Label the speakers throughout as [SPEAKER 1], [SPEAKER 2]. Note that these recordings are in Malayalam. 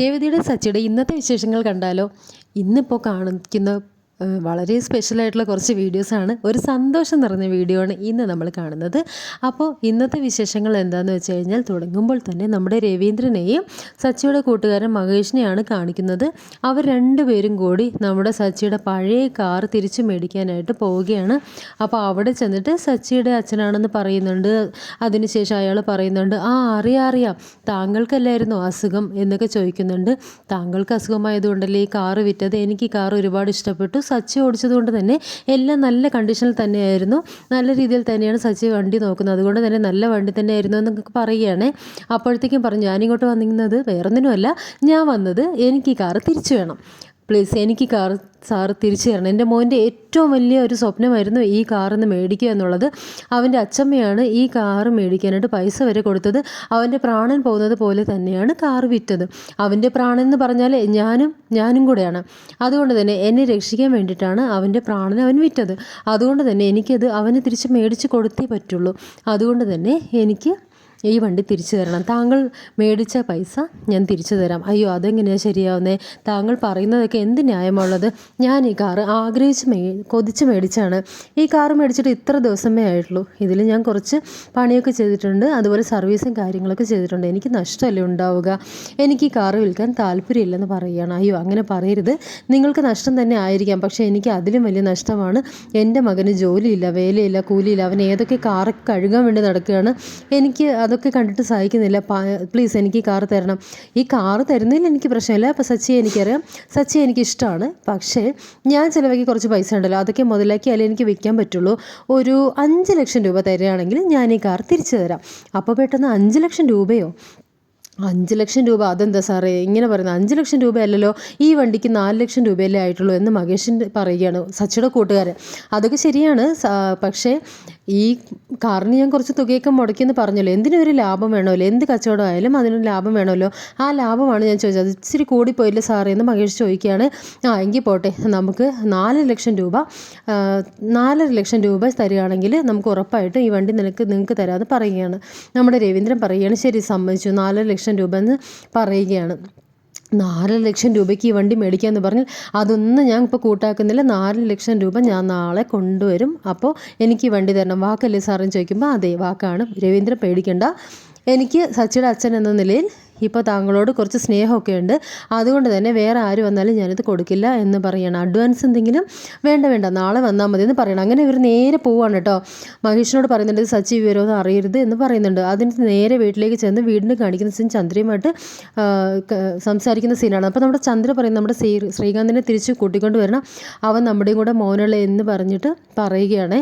[SPEAKER 1] രേവതിയുടെ സച്ചിയുടെ ഇന്നത്തെ വിശേഷങ്ങൾ കണ്ടാലോ? ഇന്നിപ്പോൾ കാണിക്കുന്ന ഏഹ്, സ്പെഷ്യൽ ആയിട്ടുള്ള കുറച്ച് വീഡിയോസാണ് ഒരു സന്തോഷം നിറഞ്ഞ വീഡിയോ ആണ് ഇന്ന് നമ്മൾ കാണുന്നത്. അപ്പോൾ ഇന്നത്തെ വിശേഷങ്ങൾ എന്താണെന്ന് വെച്ച് കഴിഞ്ഞാൽ തുടങ്ങുമ്പോൾ തന്നെ നമ്മുടെ രവീന്ദ്രനെയും സച്ചിയുടെ കൂട്ടുകാരൻ മഹേഷിനെയാണ് കാണിക്കുന്നത്. അവർ രണ്ടുപേരും കൂടി നമ്മുടെ സച്ചിയുടെ പഴയ കാർ തിരിച്ചു മേടിക്കാനായിട്ട് പോവുകയാണ്. അപ്പോൾ അവിടെ ചെന്നിട്ട് സച്ചിയുടെ അച്ഛനാണെന്ന് പറയുന്നുണ്ട്. അതിനുശേഷം അയാൾ പറയുന്നുണ്ട് ആ അറിയാം അറിയാം. താങ്കൾക്കല്ലായിരുന്നു അസുഖം? എന്നൊക്കെ ചോദിക്കുന്നുണ്ട്. താങ്കൾക്ക് അസുഖമായതുകൊണ്ടല്ലേ ഈ കാറ് വിറ്റത്? എനിക്ക് കാർ ഒരുപാട് ഇഷ്ടപ്പെട്ടു. സച്ചി ഓടിച്ചതുകൊണ്ട് തന്നെ എല്ലാം നല്ല കണ്ടീഷനിൽ തന്നെയായിരുന്നു. നല്ല രീതിയിൽ തന്നെയാണ് സച്ചി വണ്ടി നോക്കുന്നത്. അതുകൊണ്ട് തന്നെ നല്ല വണ്ടി തന്നെയായിരുന്നു എന്നൊക്കെ പറയുകയാണ്. അപ്പോഴത്തേക്കും പറഞ്ഞു ഞാനിങ്ങോട്ട് വന്നിരുന്നത് വേറൊന്നിനുമല്ല. ഞാൻ വന്നത് എനിക്ക് ഈ കാറ് തിരിച്ചു വേണം. പ്ലീസ് എനിക്ക് കാർ സാറ് തിരിച്ചു തരണം. എന്റെ മോന്റെ ഏറ്റവും വലിയ ഒരു സ്വപ്നമായിരുന്നു ഈ കാറിന്ന് മേടിക്കുക എന്നുള്ളത്. അവന്റെ അച്ചമ്മയാണ് ഈ കാറ് മേടിക്കാനായിട്ട് പൈസ വരെ കൊടുത്തത്. അവന്റെ പ്രാണൻ പോകുന്നത് പോലെ തന്നെയാണ് കാർ വിറ്റത്. അവന്റെ പ്രാണൻ എന്ന് പറഞ്ഞാൽ ഞാനും ഞാനും കൂടെയാണ്. അതുകൊണ്ട് തന്നെ എന്നെ രക്ഷിക്കാൻ വേണ്ടിയിട്ടാണ് അവന്റെ പ്രാണൻ അവൻ വിറ്റത്. അതുകൊണ്ട് തന്നെ എനിക്കത് അവന് തിരിച്ച് മേടിച്ച് കൊടുത്തേ പറ്റുള്ളൂ. അതുകൊണ്ട് തന്നെ എനിക്ക് ഈ വണ്ടി തിരിച്ചു തരണം. താങ്കൾ മേടിച്ച പൈസ ഞാൻ തിരിച്ചു തരാം. അയ്യോ അതെങ്ങനെയാണ് ശരിയാവുന്നേ? താങ്കൾ പറയുന്നതൊക്കെ എന്ത് ന്യായമുള്ളത്? ഞാൻ ഈ കാറ് ആഗ്രഹിച്ച് മേ കൊതിച്ച് മേടിച്ചാണ്. ഈ കാറ് മേടിച്ചിട്ട് ഇത്ര ദിവസമേ ആയിട്ടുള്ളൂ. ഇതിൽ ഞാൻ കുറച്ച് പണിയൊക്കെ ചെയ്തിട്ടുണ്ട്. അതുപോലെ സർവീസും കാര്യങ്ങളൊക്കെ ചെയ്തിട്ടുണ്ട്. എനിക്ക് നഷ്ടമല്ലേ ഉണ്ടാവുക? എനിക്ക് ഈ കാറ് വിൽക്കാൻ താല്പര്യമില്ലെന്ന് പറയുകയാണ്. അയ്യോ അങ്ങനെ പറയരുത്. നിങ്ങൾക്ക് നഷ്ടം തന്നെ ആയിരിക്കാം. പക്ഷേ എനിക്ക് അതിലും വലിയ നഷ്ടമാണ്. എന്റെ മകന് ജോലിയില്ല വേലയില്ല കൂലിയില്ല. അവൻ ഏതൊക്കെ കാറൊക്കെ കഴുകാൻ വേണ്ടി നടക്കുകയാണ്. എനിക്ക് അതൊക്കെ കണ്ടിട്ട് സഹായിക്കുന്നില്ല പ്ലീസ് എനിക്ക് കാർ തരണം. ഈ കാറ് തരുന്നതിൽ എനിക്ക് പ്രശ്നമില്ല. അപ്പോൾ സച്ചി എനിക്കറിയാം. സച്ചി എനിക്ക് ഇഷ്ടമാണ് പക്ഷേ ഞാൻ ചിലവാക്കി കുറച്ച് പൈസ ഉണ്ടല്ലോ. അതൊക്കെ മുതലാക്കിയാലേ എനിക്ക് വിൽക്കാൻ പറ്റുള്ളൂ. ഒരു അഞ്ച് ലക്ഷം രൂപ തരികയാണെങ്കിൽ ഞാൻ ഈ കാർ തിരിച്ചു തരാം. അപ്പോൾ പെട്ടെന്ന് അഞ്ച് ലക്ഷം രൂപയോ? അഞ്ച് ലക്ഷം രൂപ അതെന്താ സാറേ? ഇങ്ങനെ പറയുന്നത്. അഞ്ച് ലക്ഷം രൂപയല്ലല്ലോ. ഈ വണ്ടിക്ക് നാല് ലക്ഷം രൂപയല്ലേ ആയിട്ടുള്ളൂ എന്ന് മഹേഷിന്റെ പറയുകയാണ് സച്ചിയുടെ കൂട്ടുകാരൻ. അതൊക്കെ ശരിയാണ്. പക്ഷേ ഈ കാറിന് ഞാൻ കുറച്ച് തുകയൊക്കെ മുടക്കിയെന്ന് പറഞ്ഞല്ലോ. എന്തിനും ഒരു ലാഭം വേണമല്ലോ? എന്ത് കച്ചവടം ആയാലും അതിനൊരു ലാഭം വേണമല്ലോ? ആ ലാഭമാണ് ഞാൻ ചോദിച്ചത്. ഇച്ചിരി കൂടിപ്പോയില്ലേ സാറേ എന്ന് മഹേഷ് ചോദിക്കുകയാണ്. ആ എങ്കിൽ പോട്ടെ. നമുക്ക് നാല് ലക്ഷം രൂപ നാലര ലക്ഷം രൂപ തരികയാണെങ്കിൽ നമുക്ക് ഉറപ്പായിട്ടും ഈ വണ്ടി നിനക്ക് നിങ്ങൾക്ക് തരാമെന്ന് പറയുകയാണ്. നമ്മുടെ രവീന്ദ്രൻ പറയുകയാണ് ശരി സമ്മതിച്ചു. നാലര ലക്ഷം രൂപ എന്ന് പറയുകയാണ്. നാല് ലക്ഷം രൂപയ്ക്ക് ഈ വണ്ടി മേടിക്കാമെന്ന് പറഞ്ഞാൽ അതൊന്നും ഞാൻ ഇപ്പോൾ കൂട്ടാക്കുന്നില്ല. നാല് ലക്ഷം രൂപ ഞാൻ നാളെ കൊണ്ടുവരും. അപ്പോൾ എനിക്ക് ഈ വണ്ടി തരണം. വാക്കല്ലേ സാറെന്ന് ചോദിക്കുമ്പോൾ അതെ വാക്കാണ്. രവീന്ദ്രൻ പേടിക്കേണ്ട. എനിക്ക് സച്ചിയുടെ അച്ഛൻ എന്ന നിലയിൽ ഇപ്പോൾ താങ്കളോട് കുറച്ച് സ്നേഹമൊക്കെ ഉണ്ട് അതുകൊണ്ട് തന്നെ വേറെ ആര് വന്നാലും ഞാനിത് കൊടുക്കില്ല എന്ന് പറയണം. അഡ്വാൻസ് എന്തെങ്കിലും വേണ്ട വേണ്ട. നാളെ വന്നാൽ മതി എന്ന് പറയണം. അങ്ങനെ ഇവർ നേരെ പോവാണ് കേട്ടോ. മഹേഷിനോട് പറയുന്നുണ്ട് സച്ചി വിവരമൊന്നും അറിയരുത് എന്ന് പറയുന്നുണ്ട്. അതിന് നേരെ വീട്ടിലേക്ക് ചെന്ന് വീടിന് കാണിക്കുന്ന സീൻ ചന്ദ്രയുമായിട്ട് സംസാരിക്കുന്ന സീനാണ് അപ്പോൾ നമ്മുടെ ചന്ദ്ര പറയുന്നത് നമ്മുടെ ശ്രീ ശ്രീകാന്തിനെ തിരിച്ച് കൂട്ടിക്കൊണ്ട് വരണം. അവൻ നമ്മുടെയും കൂടെ മോനുള്ള എന്ന് പറഞ്ഞിട്ട് പറയുകയാണ്.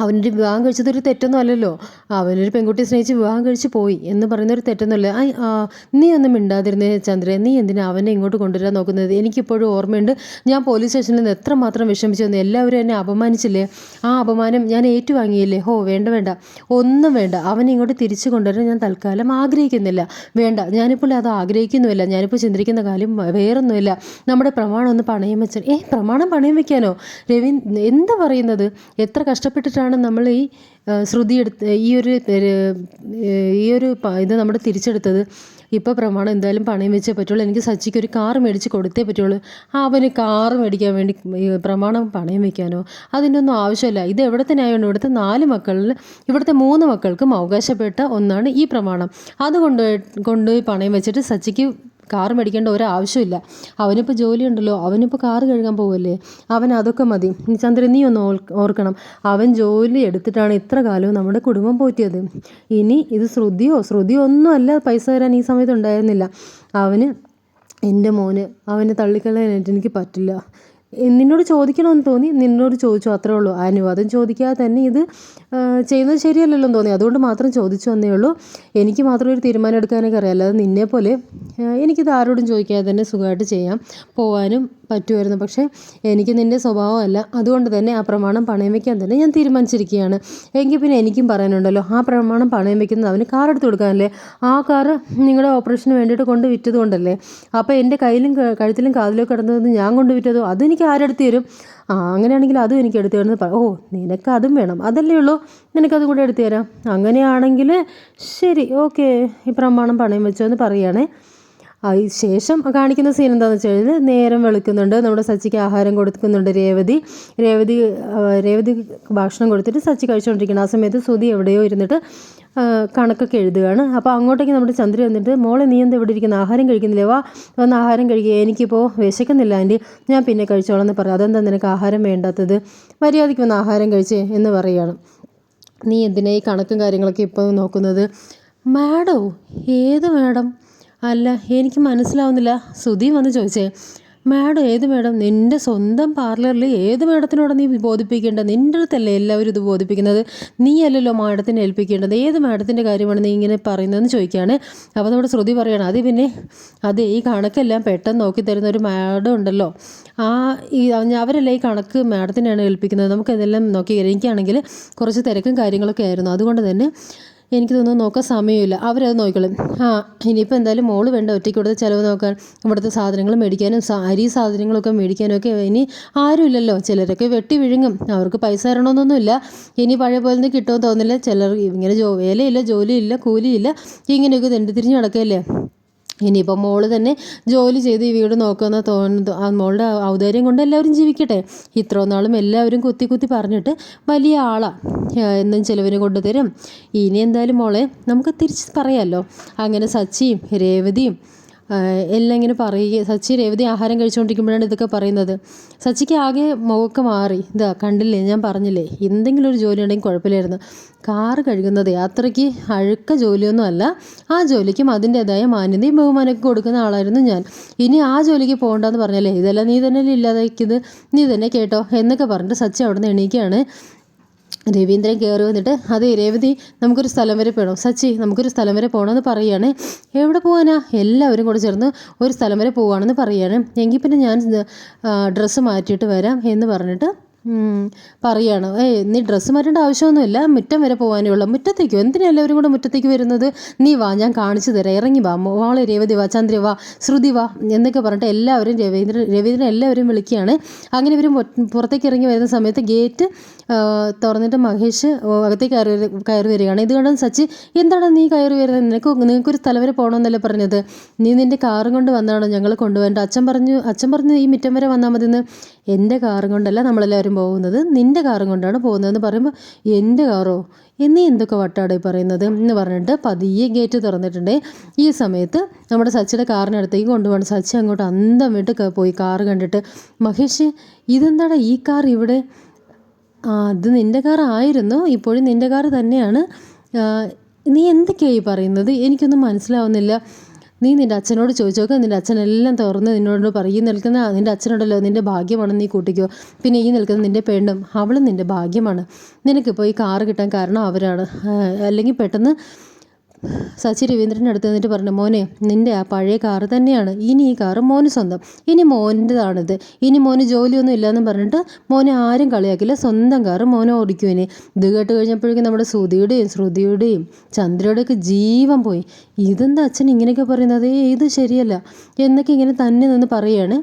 [SPEAKER 1] അവനൊരു വിവാഹം കഴിച്ചതൊരു തെറ്റൊന്നും അല്ലല്ലോ. അവനൊരു പെൺകുട്ടിയെ സ്നേഹിച്ച് വിവാഹം കഴിച്ച് പോയി എന്ന് പറയുന്നൊരു തെറ്റൊന്നുമല്ല. നീ ഒന്നും മിണ്ടാതിരുന്നേ ചന്ദ്രൻ നീ എന്തിനാ അവനെ ഇങ്ങോട്ട് കൊണ്ടുവരാൻ നോക്കുന്നത്? എനിക്കിപ്പോഴും ഓർമ്മയുണ്ട്. ഞാൻ പോലീസ് സ്റ്റേഷനിൽ നിന്ന് എത്ര മാത്രം വിഷമിച്ചു വന്നു എല്ലാവരും എന്നെ അപമാനിച്ചില്ലേ? ആ അപമാനം ഞാൻ ഏറ്റുവാങ്ങിയില്ലേ? ഹോ വേണ്ട വേണ്ട. ഒന്നും വേണ്ട. അവനെ ഇങ്ങോട്ട് തിരിച്ചു കൊണ്ടുവരാൻ ഞാൻ തൽക്കാലം ആഗ്രഹിക്കുന്നില്ല. വേണ്ട. ഞാനിപ്പോൾ അത് ആഗ്രഹിക്കുന്നുമില്ല. ഞാനിപ്പോൾ ചിന്തിക്കുന്ന കാര്യം വേറൊന്നുമില്ല. നമ്മുടെ പ്രമാണം ഒന്ന് പണയം വെച്ചാൽ ഏ പ്രമാണം പണയം വെക്കാനോ? രവി എന്താ പറയുന്നത്? എത്ര കഷ്ടപ്പെട്ടിട്ടാണ് നമ്മൾ ഈ ശ്രുതി എടുത്ത് ഈ ഒരു ഈ ഒരു ഇത് നമ്മൾ തിരിച്ചെടുത്തത്. ഇപ്പോൾ പ്രമാണം എന്തായാലും പണയം വെച്ചേ പറ്റുള്ളൂ. എനിക്ക് സച്ചിക്ക് ഒരു കാർ മേടിച്ച് കൊടുത്തേ പറ്റുള്ളൂ. ആ അവന് കാർ മേടിക്കാൻ വേണ്ടി പ്രമാണം പണയം വെക്കാനോ അതിന്റെ ഒന്നും ആവശ്യമില്ല. ഇത് എവിടുത്തെ ന്യായമാണ് ഇവിടുത്തെ നാല് മക്കളിൽ ഇവിടുത്തെ മൂന്ന് മക്കൾക്കും അവകാശപ്പെട്ട ഒന്നാണ് ഈ പ്രമാണം. അത് കൊണ്ടുപോയി കൊണ്ടുപോയി പണയം വെച്ചിട്ട് സച്ചിക്ക് കാർ മേടിക്കേണ്ട ഒരു ആവശ്യമില്ല അവനിപ്പോൾ ജോലിയുണ്ടല്ലോ അവനിപ്പോൾ കാർ കഴുകാൻ പോവല്ലേ? അവൻ അതൊക്കെ മതി. ചന്ദ്രൻ നീ ഒന്ന് ഓർക്കണം. അവൻ ജോലി എടുത്തിട്ടാണ് ഇത്ര കാലവും നമ്മുടെ കുടുംബം പോറ്റിയത്. ഇനി ഇത് ശ്രുതിയോ ശ്രുതിയോ ഒന്നും അല്ല പൈസ തരാൻ ഈ സമയത്ത് ഉണ്ടായിരുന്നില്ല. അവന് എന്റെ മോന് അവനെ തള്ളിക്കളയാനായിട്ട് എനിക്ക് പറ്റില്ല. നിന്നോട് ചോദിക്കണമെന്ന് തോന്നി നിന്നോട് ചോദിച്ചു അത്രേ ഉള്ളൂ. അനുവാദം ചോദിക്കാതെ തന്നെ ഇത് ചെയ്യുന്നത് ശരിയല്ലല്ലോ എന്ന് തോന്നി. അതുകൊണ്ട് മാത്രം ചോദിച്ചു വന്നേ ഉള്ളൂ. എനിക്ക് മാത്രം ഒരു തീരുമാനം എടുക്കാനൊക്കെ അറിയാം. അല്ലാതെ നിന്നെ പോലെ എനിക്കിത് ആരോടും ചോദിക്കാതെ തന്നെ സുഖമായിട്ട് ചെയ്യാം പോവാനും പറ്റുമായിരുന്നു. പക്ഷേ എനിക്ക് നിന്റെ സ്വഭാവമല്ല. അതുകൊണ്ട് തന്നെ ആ പ്രമാണം പണയം വയ്ക്കാൻ തന്നെ ഞാൻ തീരുമാനിച്ചിരിക്കുകയാണ്. എങ്കിൽ പിന്നെ എനിക്കും പറയാനുണ്ടല്ലോ ആ പ്രമാണം പണയം വയ്ക്കുന്നത് അവന് കാർ എടുത്ത് കൊടുക്കാനല്ലേ? ആ കാറ് നിങ്ങളുടെ ഓപ്പറേഷന് വേണ്ടിയിട്ട് കൊണ്ട് വിറ്റത് കൊണ്ടല്ലേ അപ്പോൾ എന്റെ കയ്യിലും കഴുത്തിലും കാതിലും കിടന്നത് ഞാൻ കൊണ്ട് വിറ്റതോ? അതെനിക്ക് ആരെടുത്ത് തരും? ആ അങ്ങനെയാണെങ്കിൽ അതും എനിക്ക് എടുത്തു തരുന്നത് ഓ നിനക്ക് അതും വേണം. അതല്ലേ ഉള്ളൂ. നിനക്കതും കൂടെ എടുത്തു തരാം. അങ്ങനെയാണെങ്കിൽ ശരി ഓക്കെ ഈ പ്രമാണം പണയം വെച്ചോ എന്ന് പറയുകയാണേ. ശേഷം കാണിക്കുന്ന സീൻ എന്താണെന്ന് വെച്ച് കഴിഞ്ഞാൽ നേരം വെളുക്കുന്നുണ്ട്. നമ്മുടെ സച്ചിക്ക് ആഹാരം കൊടുക്കുന്നുണ്ട് രേവതി. രേവതി രേവതി ഭക്ഷണം കൊടുത്തിട്ട് സച്ചി കഴിച്ചുകൊണ്ടിരിക്കണം ആ സമയത്ത് സുതി എവിടെയോ ഇരുന്നിട്ട് കണക്കൊക്കെ എഴുതുകയാണ്. അപ്പോൾ അങ്ങോട്ടേക്ക് നമ്മുടെ ചന്ദ്ര വന്നിട്ട് മോളെ നീ എന്താ ഇവിടെ ഇരിക്കുന്ന? ആഹാരം കഴിക്കുന്നില്ലേ? വാ വന്ന് ആഹാരം കഴിക്കുക എനിക്കിപ്പോൾ വിശക്കുന്നില്ല ആന്റി ഞാൻ പിന്നെ കഴിച്ചോളാം എന്ന് പറയാം അതെന്താ നിനക്ക് ആഹാരം വേണ്ടാത്തത്? മര്യാദയ്ക്ക് വന്ന് ആഹാരം കഴിച്ചേ എന്ന് പറയുകയാണ്. നീ എന്തിനാ ഈ കണക്കും കാര്യങ്ങളൊക്കെ ഇപ്പോൾ നോക്കുന്നത്? മാഡോ ഏത് മാഡം? അല്ല എനിക്ക് മനസ്സിലാവുന്നില്ല. സുധി വന്ന് ചോദിച്ചേ മാഡം ഏത് മാഡം? നിന്റെ സ്വന്തം പാർലറിൽ ഏത് മാഡത്തിനോടാണ് നീ ബോധിപ്പിക്കേണ്ടത്? നിന്റെ അടുത്തല്ലേ എല്ലാവരും ഇത് ബോധിപ്പിക്കുന്നത്? നീ അല്ലല്ലോ മാഡത്തിനെ ഏൽപ്പിക്കേണ്ടത്. ഏത് മാഡത്തിന്റെ കാര്യമാണ് നീ ഇങ്ങനെ പറയുന്നതെന്ന് ചോദിക്കുകയാണ് അപ്പോൾ നമ്മുടെ ശ്രുതി പറയണം അത് പിന്നെ അതെ ഈ കണക്കെല്ലാം പെട്ടെന്ന് നോക്കി തരുന്ന ഒരു മാഡം ഉണ്ടല്ലോ. ആ ഈ അവരല്ലേ ഈ കണക്ക് മാഡത്തിനെയാണ് ഏൽപ്പിക്കുന്നത്? നമുക്ക് ഇതെല്ലാം നോക്കി എനിക്കാണെങ്കിൽ കുറച്ച് തിരക്കും കാര്യങ്ങളൊക്കെ ആയിരുന്നു. അതുകൊണ്ട് തന്നെ എനിക്ക് തോന്നുന്നു നോക്കാൻ സമയമില്ല. അവരത് നോക്കിക്കോളും. ആ ഇനിയിപ്പോൾ എന്തായാലും മോൾ വേണ്ട ഒറ്റയ്ക്ക് ഇവിടുത്തെ ചിലവ് നോക്കാൻ ഇവിടുത്തെ സാധനങ്ങൾ മേടിക്കാനും അരി സാധനങ്ങളൊക്കെ മേടിക്കാനും ഒക്കെ ഇനി ആരുമില്ലല്ലോ. ചിലരൊക്കെ വെട്ടി വിഴുങ്ങും. അവർക്ക് പൈസ തരണമെന്നൊന്നുമില്ല. ഇനി പഴയ പോലെ കിട്ടുമെന്ന് തോന്നില്ല ചിലർ ഇങ്ങനെ ജോ വേലയില്ല ജോലിയില്ല കൂലിയില്ല. ഇങ്ങനെയൊക്കെ തെണ്ടി തിരിഞ്ഞ് നടക്കുകയല്ലേ? ഇനിയിപ്പോൾ മോൾ തന്നെ ജോലി ചെയ്ത് ഈ വീട് നോക്കുന്ന തോന്നുന്നു മോളുടെ ഔദാര്യം കൊണ്ട് എല്ലാവരും ജീവിക്കട്ടെ. ഇത്രോ നാളും എല്ലാവരും കുത്തി കുത്തി പറഞ്ഞിട്ട് വലിയ ആളാണ് എന്നും ചിലവിന് കൊണ്ടുതരും. ഇനി എന്തായാലും മോളെ നമുക്ക് തിരിച്ച് പറയാമല്ലോ അങ്ങനെ സച്ചിയും രേവതിയും എല്ലാം ഇങ്ങനെ പറയുക. സച്ചി രേവതി ആഹാരം കഴിച്ചുകൊണ്ടിരിക്കുമ്പോഴാണ് ഇതൊക്കെ പറയുന്നത്. സച്ചിക്ക് ആകെ മുഖമൊക്കെ മാറി. ഇതാ കണ്ടില്ലേ? ഞാൻ പറഞ്ഞില്ലേ? എന്തെങ്കിലും ഒരു ജോലി ഉണ്ടെങ്കിൽ കുഴപ്പമില്ലായിരുന്നു. കാറ് കഴുകുന്നത് അത്രയ്ക്ക് അഴുക്ക ജോലിയൊന്നും അല്ല. ആ ജോലിക്കും അതിന്റെതായ മാന്യതയും ബഹുമാനമൊക്കെ കൊടുക്കുന്ന ആളായിരുന്നു ഞാൻ. ഇനി ആ ജോലിക്ക് പോകണ്ടെന്ന് പറഞ്ഞല്ലേ? ഇതെല്ലാം നീ തന്നെ ഇല്ലാതാക്കിയത്. നീ തന്നെ കേട്ടോ എന്നൊക്കെ പറഞ്ഞിട്ട് സച്ചി അവിടെ നിന്ന് എണീക്കുകയാണ്. രവീന്ദ്രൻ കയറി വന്നിട്ട് അതെ രേവതി നമുക്കൊരു സ്ഥലം വരെ പോകണം സച്ചി നമുക്കൊരു സ്ഥലം വരെ പോകണമെന്ന് പറയുകയാണ് എവിടെ പോകാനാ എല്ലാവരും കൂടെ ചേർന്ന് ഒരു സ്ഥലം വരെ പോവുകയാണെന്ന് പറയുകയാണ് എങ്കിൽ പിന്നെ ഞാൻ ഡ്രസ്സ് മാറ്റിയിട്ട് വരാം എന്ന് പറഞ്ഞിട്ട് പറയാണ് ഏയ് നീ ഡ്രസ്സ് മാറ്റേണ്ട ആവശ്യമൊന്നുമില്ല. മുറ്റം വരെ പോകാനേ ഉള്ളൂ. മുറ്റത്തേക്കോ? എന്തിനാ എല്ലാവരും കൂടെ മുറ്റത്തേക്ക് വരുന്നത്? നീ വാ ഞാൻ കാണിച്ചു തരാം. ഇറങ്ങി വാ. മോളെ രേവതി വാ ചന്ദ്ര വാ ശ്രുതി വാ എന്നൊക്കെ പറഞ്ഞിട്ട് എല്ലാവരും രവീന്ദ്രൻ രവീന്ദ്രൻ എല്ലാവരും വിളിക്കുകയാണ്. അങ്ങനെ ഇവർ പുറത്തേക്ക് ഇറങ്ങി വരുന്ന സമയത്ത് ഗേറ്റ് തുറന്നിട്ട് മഹേഷ് അകത്തേക്ക് കയറി കയറി വരികയാണ്. ഇത് കണ്ടെന്ന് സച്ചി എന്താണ് നീ കയറി വരുന്നത്? നിനക്ക് നിനക്കൊരു സ്ഥലം വരെ പോകണമെന്നല്ലേ പറഞ്ഞത്? നീ നിന്റെ കാറും കൊണ്ട് വന്നാണോ ഞങ്ങൾ കൊണ്ടുപോകേണ്ടത്? അച്ഛൻ പറഞ്ഞു അച്ഛൻ പറഞ്ഞു ഈ മുറ്റം വരെ വന്നാൽ മതി എന്റെ കാറും കൊണ്ടല്ല നമ്മളെല്ലാവരും പോകുന്നത്. നിന്റെ കാറും കൊണ്ടാണ് പോകുന്നതെന്ന് പറയുമ്പോൾ എന്റെ കാറോ? എന്നീ എന്തൊക്കെ വട്ടാടെ പറയുന്നത്? എന്ന് പറഞ്ഞിട്ട് പതിയെ ഗേറ്റ് തുറന്നിട്ടുണ്ട്. ഈ സമയത്ത് നമ്മുടെ സച്ചിയുടെ കാറിനടുത്തേക്ക് കൊണ്ടുപോകണം. സച്ചി അങ്ങോട്ട് അന്തം വിട്ട് പോയി. കാറ് കണ്ടിട്ട് മഹേഷ് ഇതെന്താടാ ഈ കാർ ഇവിടെ? ആ അത് നിന്റെ കാർ ആയിരുന്നു. ഇപ്പോഴും നിന്റെ കാർ തന്നെയാണ്. നീ എന്തൊക്കെയായി പറയുന്നത്? എനിക്കൊന്നും മനസ്സിലാവുന്നില്ല. നീ നിന്റെ അച്ഛനോട് ചോദിച്ചു നോക്കുക നിന്റെ അച്ഛൻ എല്ലാം തുറന്ന് നിന്നോട് പറയും നിൽക്കുന്ന നിന്റെ അച്ഛനോടല്ലോ നിന്റെ ഭാഗ്യമാണ് നീ കൂട്ടിക്കോ. പിന്നെ ഈ നിൽക്കുന്ന നിന്റെ പെണ്ണും അവളും നിന്റെ ഭാഗ്യമാണ്. നിനക്കിപ്പോൾ ഈ കാറ് കിട്ടാൻ കാരണം അവരാണ്. അല്ലെങ്കിൽ പെട്ടെന്ന് സച്ചി രവീന്ദ്രന്റെ അടുത്ത് നിന്നിട്ട് പറഞ്ഞു മോനെ നിന്റെ ആ പഴയ കാറ് തന്നെയാണ്. ഇനി ഈ കാറ് മോന് സ്വന്തം. ഇനി മോന്റെതാണിത്. ഇനി മോന് ജോലിയൊന്നും ഇല്ലയെന്നും പറഞ്ഞിട്ട് മോനെ ആരും കളിയാക്കില്ല. സ്വന്തം കാറ് മോനെ ഓടിക്കും ഇനി. ഇത് കേട്ട് കഴിഞ്ഞപ്പോഴേക്കും നമ്മുടെ ശ്രുതിയുടെയും ശ്രുതിയുടെയും ചന്ദ്രയുടെയൊക്കെ ജീവൻ പോയി. ഇതെന്താ അച്ഛൻ ഇങ്ങനെയൊക്കെ പറയുന്നത്? ഇത് ശരിയല്ല. എന്നൊക്കെ ഇങ്ങനെ തന്നെ നിന്ന് പറയുകയാണ്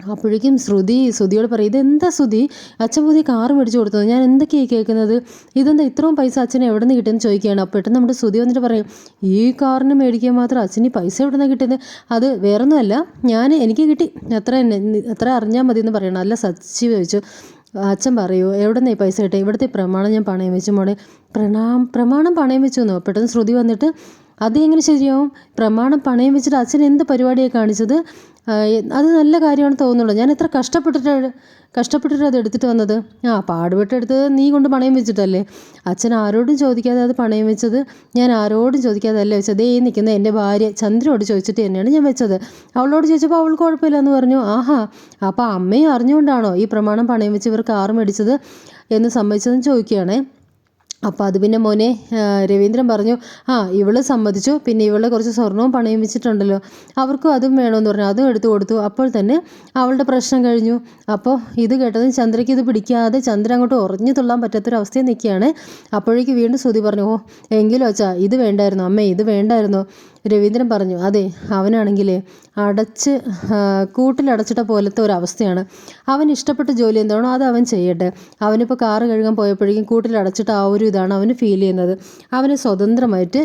[SPEAKER 1] അപ്പോഴേക്കും ശ്രുതി ശ്രുതിയോട് പറയും ഇതെന്താ ശ്രുതി? അച്ഛൻ പുതിയ കാർ മേടിച്ചു കൊടുത്തത്. ഞാൻ എന്തൊക്കെയാണ് കേൾക്കുന്നത്? ഇതെന്താ ഇത്രയും പൈസ അച്ഛന് എവിടെ നിന്ന് കിട്ടിയെന്ന് ചോദിക്കുകയാണ്. അപ്പോൾ പെട്ടെന്ന് നമ്മുടെ ശ്രുതി വന്നിട്ട് പറയും ഈ കാറിന് മേടിക്കാൻ മാത്രം അച്ഛന് ഈ പൈസ എവിടെ നിന്നാണ് കിട്ടിയത് അത് വേറൊന്നുമല്ല. ഞാൻ എനിക്ക് കിട്ടി. അത്ര തന്നെ അത്ര അറിഞ്ഞാൽ മതി എന്ന് പറയണം. അല്ല സച്ചി ചോദിച്ചു. അച്ഛൻ പറയൂ എവിടെ നിന്ന് ഈ പൈസ കിട്ടിയത് ഇവിടുത്തെ പ്രമാണം ഞാൻ പണയം വെച്ചു മോളെ. പ്രണാം പ്രമാണം പണയം വെച്ചു എന്നോ? പെട്ടെന്ന് ശ്രുതി വന്നിട്ട് അത് എങ്ങനെ ശരിയാവും? പ്രമാണം പണയം വെച്ചിട്ട് അച്ഛൻ എന്ത് പരിപാടിയാണ് കാണിച്ചത്? അത് നല്ല കാര്യമാണ് തോന്നുന്നുള്ളൂ. ഞാൻ എത്ര കഷ്ടപ്പെട്ടിട്ട് കഷ്ടപ്പെട്ടിട്ട് അത് എടുത്തിട്ട് വന്നത്? ആ പാടുപെട്ട് എടുത്തത് നീ കൊണ്ട് പണയം വെച്ചിട്ടല്ലേ? അച്ഛൻ ആരോടും ചോദിക്കാതെ അത് പണയം വെച്ചത് ഞാൻ ആരോടും ചോദിക്കാതെ അല്ലേ വെച്ചത്? ഈ നിൽക്കുന്ന എന്റെ ഭാര്യ ചന്ദ്രയോട് ചോദിച്ചിട്ട് തന്നെയാണ് ഞാൻ വെച്ചത്. അവളോട് ചോദിച്ചപ്പോൾ അവൾ കുഴപ്പമില്ല എന്ന് പറഞ്ഞു. ആഹാ അപ്പോൾ അമ്മയും അറിഞ്ഞുകൊണ്ടാണോ ഈ പ്രമാണം പണയം വെച്ച് ഇവർക്ക് ആറ് മേടിച്ചത് എന്ന് സമ്മതിച്ചതെന്ന് ചോദിക്കുകയാണേ. അപ്പോൾ അത് പിന്നെ മോനെ രവീന്ദ്രൻ പറഞ്ഞു ആ ഇവൾ സമ്മതിച്ചു. പിന്നെ ഇവൾ കുറച്ച് സ്വർണവും പണയം വെച്ചിട്ടുണ്ടല്ലോ. അവർക്കും അതും വേണമെന്ന് പറഞ്ഞു. അതും എടുത്തു കൊടുത്തു. അപ്പോൾ തന്നെ അവളുടെ പ്രശ്നം കഴിഞ്ഞു. അപ്പോൾ ഇത് കേട്ടതും ചന്ദ്രയ്ക്ക് ഇത് പിടിക്കാതെ ചന്ദ്ര അങ്ങോട്ട് ഉറഞ്ഞു തുള്ളാൻ പറ്റാത്തൊരവസ്ഥയിൽ നിൽക്കുകയാണ്. അപ്പോഴേക്ക് വീണ്ടും ശ്രുതി പറഞ്ഞു ഓ എങ്കിലും അച്ഛാ ഇത് വേണ്ടായിരുന്നു. അമ്മേ ഇത് വേണ്ടായിരുന്നു. രവീന്ദ്രൻ പറഞ്ഞു അതെ അവനാണെങ്കിൽ അടച്ച് കൂട്ടിലടച്ചിട്ട പോലത്തെ ഒരു അവസ്ഥയാണ് അവൻ ഇഷ്ടപ്പെട്ട ജോലി എന്താണോ അത് അവൻ ചെയ്യട്ടെ. അവനിപ്പോൾ കാറ് കഴുകാൻ പോയപ്പോഴേക്കും കൂട്ടിലടച്ചിട്ട് ആ ഒരു ഇതാണ് അവന് ഫീൽ ചെയ്യുന്നത്. അവന് സ്വതന്ത്രമായിട്ട്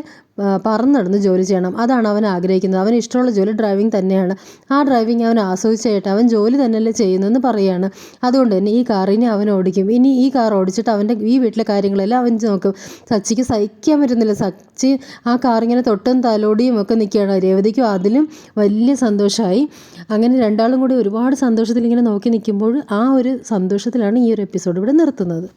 [SPEAKER 1] പറന്നടന്ന് ജോലി ചെയ്യണം. അതാണ് അവൻ ആഗ്രഹിക്കുന്നത്. അവന് ഇഷ്ടമുള്ള ജോലി ഡ്രൈവിംഗ് തന്നെയാണ്. ആ ഡ്രൈവിംഗ് അവൻ ആസ്വദിച്ചായിട്ട് അവൻ ജോലി തന്നെയല്ലേ ചെയ്യുന്നതെന്ന് പറയുകയാണ് അതുകൊണ്ട് തന്നെ ഈ കാറിനെ അവൻ ഓടിക്കും. ഇനി ഈ കാർ ഓടിച്ചിട്ട് അവന്റെ ഈ വീട്ടിലെ കാര്യങ്ങളെല്ലാം അവൻ നോക്കും. സച്ചിക്ക് സഹിക്കാൻ പറ്റുന്നില്ല. സച്ചി ആ കാറിങ്ങനെ തൊട്ടും തലോടിയും ഒക്കെ നിൽക്കുകയാണ്. രേവതിക്കും അതിലും വലിയ സന്തോഷമായി അങ്ങനെ രണ്ടാളും കൂടി ഒരുപാട് സന്തോഷത്തിൽ ഇങ്ങനെ നോക്കി നിൽക്കുമ്പോൾ ആ ഒരു സന്തോഷത്തിലാണ് ഈ ഒരു എപ്പിസോഡ് ഇവിടെ നിർത്തുന്നത്.